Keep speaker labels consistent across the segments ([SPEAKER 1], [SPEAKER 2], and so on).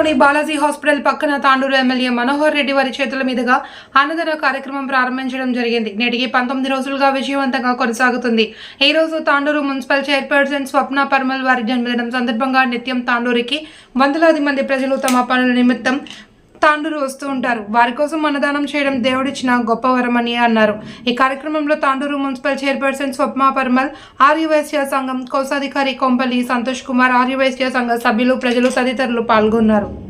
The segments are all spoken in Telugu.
[SPEAKER 1] పట్టణంలోని బాలాజీ హాస్పిటల్ పక్కన తాండూరు ఎమ్మెల్యే మనోహర్ రెడ్డి వారి చేతుల మీదుగా అన్నదాన కార్యక్రమం ప్రారంభించడం జరిగింది. నేటికి పంతొమ్మిది రోజులుగా విజయవంతంగా కొనసాగుతుంది. ఈ రోజు తాండూరు మున్సిపల్ చైర్పర్సన్ స్వప్న పర్మల్ వారి జన్మదినం సందర్భంగా నిత్యం తాండూరికి వందలాది మంది ప్రజలు తమ పనుల నిమిత్తం తాండూరు వస్తూ ఉంటారు. వారి కోసం అన్నదానం చేయడం దేవుడిచ్చిన గొప్ప వరమని అన్నారు. ఈ కార్యక్రమంలో తాండూరు మున్సిపల్ చైర్పర్సన్ స్వప్న పర్మల్ ఆర్యవైశ్య సంఘం కోశాధికారి కొంపల్లి సంతోష్ కుమార్ ఆర్యవైశ్య సంఘ సభ్యులు ప్రజలు తదితరులు పాల్గొన్నారు.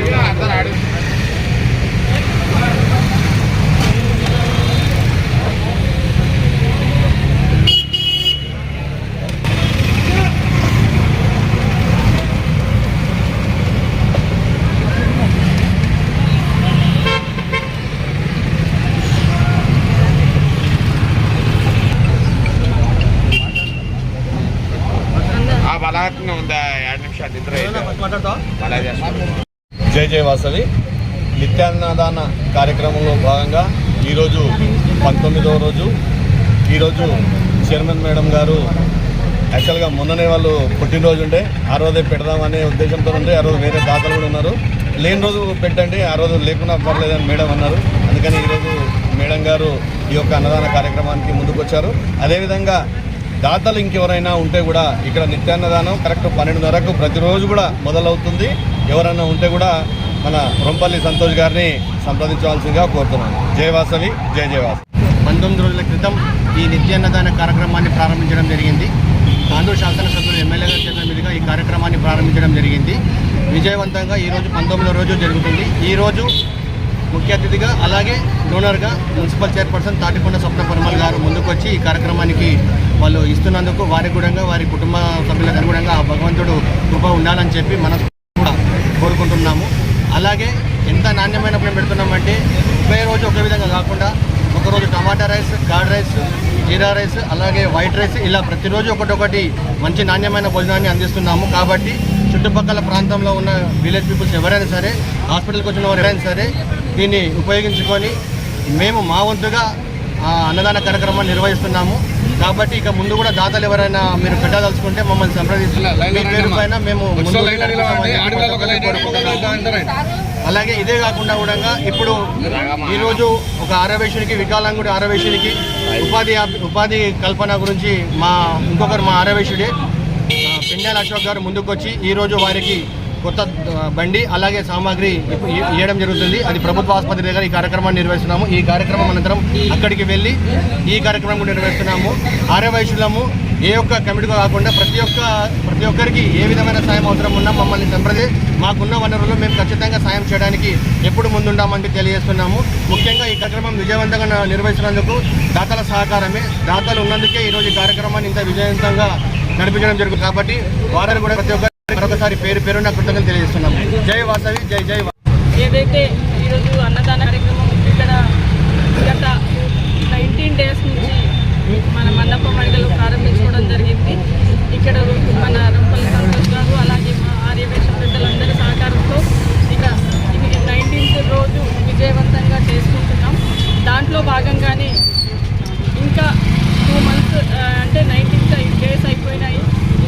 [SPEAKER 2] ఇట్లా
[SPEAKER 3] ఆ బలహత్న ఉందా ಎರಡು నిమిష నిద్ర అలాగే
[SPEAKER 2] జై జయ వాసవి నిత్యాన్నదాన కార్యక్రమంలో భాగంగా ఈరోజు పంతొమ్మిదవ రోజు ఈరోజు చైర్మన్ మేడం గారు యాక్చువల్గా మొన్ననే వాళ్ళు పుట్టినరోజు ఉండే ఆ రోజే పెడదామనే ఉద్దేశంతో ఉండే ఆ రోజు వేరే దాతలు కూడా ఉన్నారు లేని రోజు పెట్టండి ఆ రోజు లేకున్నా పర్లేదని మేడం అన్నారు అందుకని ఈరోజు మేడం గారు ఈ యొక్క అన్నదాన కార్యక్రమానికి ముందుకు వచ్చారు అదేవిధంగా దాతలు ఇంకెవరైనా ఉంటే కూడా ఇక్కడ నిత్యాన్నదానం కరెక్ట్ పన్నెండున్నరకు ప్రతిరోజు కూడా మొదలవుతుంది. ఎవరైనా ఉంటే కూడా మన రొంపల్లి సంతోష్ గారిని సంప్రదించవలసిందిగా కోరుతున్నాను. జయవాసవి జయ జయవాసవి
[SPEAKER 4] పంతొమ్మిది రోజుల క్రితం ఈ నిత్యాన్నదాన కార్యక్రమాన్ని ప్రారంభించడం జరిగింది. తాండూరు శాసనసభ్యులు ఎమ్మెల్యే గారి చేతుల మీదుగా ఈ కార్యక్రమాన్ని ప్రారంభించడం జరిగింది. విజయవంతంగా ఈరోజు పంతొమ్మిదో రోజు జరుగుతుంది. ఈరోజు ముఖ్య అతిథిగా అలాగే డోనర్గా మున్సిపల్ చైర్పర్సన్ తాటికొండ స్వప్న పరిమల్ గారు ముందుకొచ్చి ఈ కార్యక్రమానికి వాళ్ళు ఇస్తున్నందుకు వారి కూడా వారి కుటుంబ సభ్యులకు అనుగుణంగా ఆ భగవంతుడు కృప ఉండాలని చెప్పి మనం కూడా కోరుకుంటున్నాము. అలాగే ఎంత నాణ్యమైన పని పెడుతున్నామంటే ఒకే రోజు ఒకే విధంగా కాకుండా ఒకరోజు tomato rice curd rice jeera rice అలాగే వైట్ రైస్ ఇలా ప్రతిరోజు ఒకటొకటి మంచి నాణ్యమైన భోజనాన్ని అందిస్తున్నాము. కాబట్టి చుట్టుపక్కల ప్రాంతంలో ఉన్న విలేజ్ పీపుల్స్ ఎవరైనా సరే హాస్పిటల్కి వచ్చిన వారు ఎవరైనా సరే దీన్ని ఉపయోగించుకొని మేము మా వంతుగా ఆ అన్నదాన కార్యక్రమాన్ని నిర్వహిస్తున్నాము. కాబట్టి ఇక ముందు కూడా దాతలు ఎవరైనా మీరు పెట్టదలుచుకుంటే మమ్మల్ని సంప్రదిస్తున్న మీ పేరు పైన మేము అలాగే ఇదే కాకుండా కూడా ఇప్పుడు ఈరోజు ఒక ఆరవేశునికి వికలాంగుడి ఆరవేశునికి ఉపాధి ఉపాధి కల్పన గురించి మా ఇంకొకరు మా ఆరవేశుడే పెండాల అశోక్ గారు ముందుకొచ్చి ఈరోజు వారికి కొత్త బండి అలాగే సామాగ్రి ఇవ్వడం జరుగుతుంది. అది ప్రభుత్వ ఆసుపత్రి దగ్గర ఈ కార్యక్రమాన్ని నిర్వహిస్తున్నాము. ఈ కార్యక్రమం అనంతరం అక్కడికి వెళ్ళి ఈ కార్యక్రమం కూడా నిర్వహిస్తున్నాము. ఆర్యవైశ్యులము ఏ ఒక్క కమిటీగా కాకుండా ప్రతి ఒక్క ప్రతి ఒక్కరికి ఏ విధమైన సాయం అవసరం ఉన్నా మమ్మల్ని సంప్రదే మాకున్న వనరులు మేము ఖచ్చితంగా సాయం చేయడానికి ఎప్పుడు ముందుండామని తెలియజేస్తున్నాము. ముఖ్యంగా ఈ కార్యక్రమం విజయవంతంగా నిర్వహించినందుకు దాతల సహకారమే. దాతలు ఉన్నందుకే ఈరోజు ఈ కార్యక్రమాన్ని ఇంత విజయవంతంగా నడిపించడం జరుగుతుంది. కాబట్టి వారు కూడా ప్రతి ఒక్కరు మరొకసారి పేరు పేరున్న కృతజ్ఞతలు తెలియజేస్తున్నాము జై వాసవి జై జై
[SPEAKER 5] ఏదైతే ఈరోజు అన్నదాన కార్యక్రమం ఇక్కడ గత నైన్టీన్ డేస్ నుంచి మన మండప మహిళలు ప్రారంభించుకోవడం జరిగింది. ఇక్కడ మన రంపల్లి సంతోష్ గారు అలాగే మా ఆర్యవేశ పెద్దలందరి సహకారంతో ఇక ఇది నైన్టీన్త్ రోజు విజయవంతంగా చేసుకుంటున్నాం. దాంట్లో భాగంగానే ఇంకా టూ మంత్స్ అంటే నైన్టీన్త్ డేస్ అయిపోయినాయి.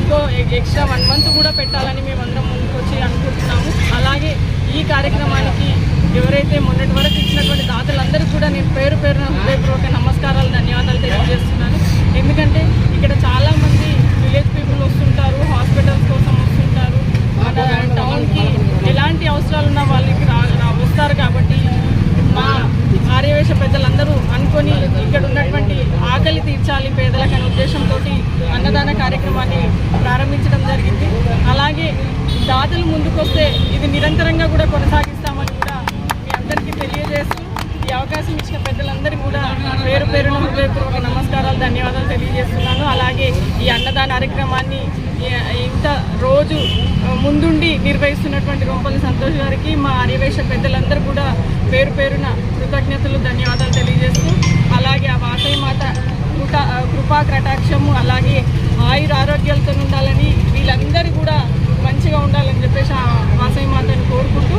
[SPEAKER 5] ఇంకో ఎక్స్ట్రా వన్ మంత్ కూడా పెట్టాలని మేము అందరం ముందుకొచ్చి అనుకుంటున్నాము. అలాగే ఈ కార్యక్రమానికి ఎవరైతే మొన్నటి వరకు ఇచ్చినటువంటి దాతలందరికీ కూడా నేను పేరు పేరున హృదయపూర్వక నమస్కారాలు ధన్యవాదాలు తెలియజేస్తున్నాను. ఎందుకంటే ఇక్కడ చాలామంది విలేజ్ పీపుల్ వస్తుంటారు హాస్పిటల్స్ కోసం వస్తుంటారు. మన టౌన్కి ఎలాంటి అవసరాలు ఉన్న వాళ్ళకి రా- వస్తారు కాబట్టి మా ఆర్యవేశ పెద్దలందరూ అనుకొని ఇక్కడ ఉన్నటువంటి ఆకలి తీర్చాలి పేదలకు అనే ఉద్దేశంతో అన్నదాన కార్యక్రమాన్ని ప్రారంభించడం జరిగింది. అలాగే దాతలు ముందుకొస్తే ఇది నిరంతరంగా కూడా కొనసాగిస్తామని కూడా మీ అందరికీ తెలియజేస్తూ ఈ అవకాశం ఇచ్చిన పెద్దలందరూ కూడా పేరు పేరున హృదయపూర్వక నమస్కారాలు ధన్యవాదాలు తెలియజేస్తున్నాను. అలాగే ఈ అన్నదాన కార్యక్రమాన్ని ఇంత రోజు ముందుండి నిర్వహిస్తున్నటువంటి రూపల్లి సంతోష్ గారికి మా ఆర్యవేశ పెద్దలందరూ కూడా పేరు పేరున కృతజ్ఞతలు ధన్యవాదాలు తెలియజేస్తూ అలాగే ఆ మాత కృత కృపా కటాక్షము అలాగే ఆయుర ఆరోగ్యాలతో ఉండాలని వీళ్ళందరూ కూడా మంచిగా ఉండాలని చెప్పేసి ఆ మాతను కోరుకుంటూ